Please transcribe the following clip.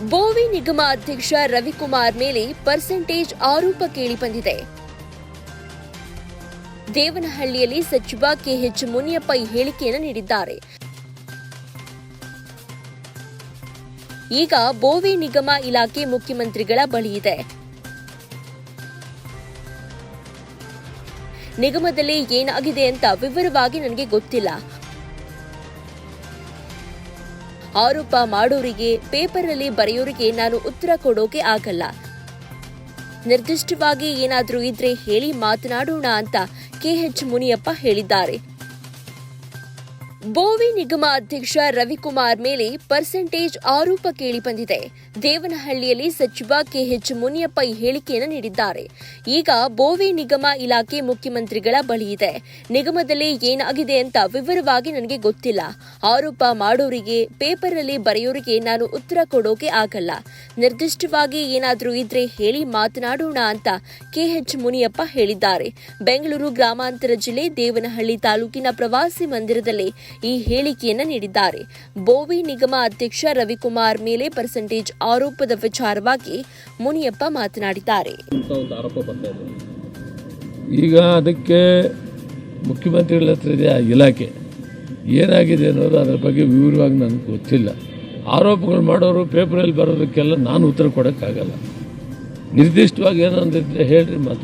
ಬೋವಿ ನಿಗಮ ಅಧ್ಯಕ್ಷ ರವಿಕುಮಾರ್ ಮೇಲೆ ಪರ್ಸೆಂಟೇಜ್ ಆರೋಪ ಕೇಳಿಬಂದಿದೆ. ದೇವನಹಳ್ಳಿಯಲ್ಲಿ ಸಚಿವ ಕೆಎಚ್ ಮುನಿಯಪ್ಪ ಈ ಹೇಳಿಕೆಯನ್ನು ನೀಡಿದ್ದಾರೆ. ಈಗ ಬೋವಿ ನಿಗಮ ಇಲಾಖೆ ಮುಖ್ಯಮಂತ್ರಿಗಳ ಬಳಿ ಇದೆ. ನಿಗಮದಲ್ಲಿ ಏನಾಗಿದೆ ಅಂತ ವಿವರವಾಗಿ ನನಗೆ ಗೊತ್ತಿಲ್ಲ. ಆರೋಪ ಮಾಡೋರಿಗೆ ಪೇಪರಲ್ಲಿ ಬರೆಯೋರಿಗೆ ನಾನು ಉತ್ತರ ಕೊಡೋಕೆ ಆಗಲ್ಲ. ನಿರ್ದಿಷ್ಟವಾಗಿ ಏನಾದರೂ ಇದ್ರೆ ಹೇಳಿ ಮಾತನಾಡೋಣ ಅಂತ ಕೆಎಚ್ ಮುನಿಯಪ್ಪ ಹೇಳಿದ್ದಾರೆ. ಬೋವಿ ನಿಗಮ ಅಧ್ಯಕ್ಷ ರವಿಕುಮಾರ್ ಮೇಲೆ ಪರ್ಸೆಂಟೇಜ್ ಆರೋಪ ಕೇಳಿಬಂದಿದೆ. ದೇವನಹಳ್ಳಿಯಲ್ಲಿ ಸಚಿವ ಕೆಎಚ್ ಮುನಿಯಪ್ಪ ಈ ಹೇಳಿಕೆಯನ್ನು ನೀಡಿದ್ದಾರೆ. ಈಗ ಬೋವಿ ನಿಗಮ ಇಲಾಖೆ ಮುಖ್ಯಮಂತ್ರಿಗಳ ಬಳಿ ಇದೆ. ನಿಗಮದಲ್ಲಿ ಏನಾಗಿದೆ ಅಂತ ವಿವರವಾಗಿ ನನಗೆ ಗೊತ್ತಿಲ್ಲ. ಆರೋಪ ಮಾಡೋರಿಗೆ, ಪೇಪರಲ್ಲಿ ಬರೆಯೋರಿಗೆ ನಾನು ಉತ್ತರ ಕೊಡೋಕೆ ಆಗಲ್ಲ. ನಿರ್ದಿಷ್ಟವಾಗಿ ಏನಾದರೂ ಇದ್ರೆ ಹೇಳಿ ಮಾತನಾಡೋಣ ಅಂತ ಕೆಎಚ್ ಮುನಿಯಪ್ಪ ಹೇಳಿದ್ದಾರೆ. ಬೆಂಗಳೂರು ಗ್ರಾಮಾಂತರ ಜಿಲ್ಲೆ ದೇವನಹಳ್ಳಿ ತಾಲೂಕಿನ ಪ್ರವಾಸಿ ಮಂದಿರದಲ್ಲಿ ಈ ಹೇಳಿಕೆಯನ್ನು ನೀಡಿದ್ದಾರೆ. ಬೋವಿ ನಿಗಮ ಅಧ್ಯಕ್ಷ ರವಿಕುಮಾರ್ ಮೇಲೆ ಪರ್ಸೆಂಟೇಜ್ ಆರೋಪದ ವಿಚಾರವಾಗಿ ಮುನಿಯಪ್ಪ ಮಾತನಾಡಿದ್ದಾರೆ. ಈಗ ಅದಕ್ಕೆ ಮುಖ್ಯಮಂತ್ರಿಗಳ ಹತ್ರ ಇದೆ ಇಲಾಖೆ. ಏನಾಗಿದೆ ಅನ್ನೋದು ಅದರ ಬಗ್ಗೆ ವಿವರವಾಗಿ ನನಗೆ ಗೊತ್ತಿಲ್ಲ. ಆರೋಪಗಳು ಮಾಡೋರು ಪೇಪರಲ್ಲಿ ಬರೋದಕ್ಕೆಲ್ಲ ನಾನು ಉತ್ತರ ಕೊಡೋಕ್ಕಾಗಲ್ಲ. ನಿರ್ದಿಷ್ಟವಾಗಿ ಏನಂದಿದ್ದರೆ ಹೇಳ್ರಿ ಮಾತು